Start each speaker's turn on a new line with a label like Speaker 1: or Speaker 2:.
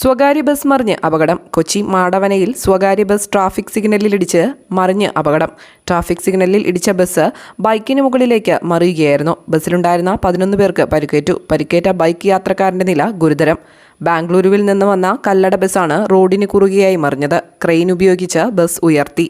Speaker 1: സ്വകാര്യ ബസ് മറിഞ്ഞ് അപകടം. കൊച്ചി മാടവനയിൽ സ്വകാര്യ ബസ് ട്രാഫിക് സിഗ്നലിൽ ഇടിച്ച് മറിഞ്ഞ് അപകടം. ട്രാഫിക് സിഗ്നലിൽ ഇടിച്ച ബസ് ബൈക്കിന് മുകളിലേക്ക് മറിയുകയായിരുന്നു. ബസ്സിലുണ്ടായിരുന്ന പതിനൊന്ന് പേർക്ക് പരിക്കേറ്റു. പരിക്കേറ്റ ബൈക്ക് യാത്രക്കാരന്റെ നില ഗുരുതരം. ബാംഗ്ലൂരുവിൽ നിന്ന് വന്ന കല്ലട ബസ്സാണ് റോഡിന് കുറുകയായി മറിഞ്ഞത്. ക്രെയിൻ ഉപയോഗിച്ച് ബസ് ഉയർത്തി.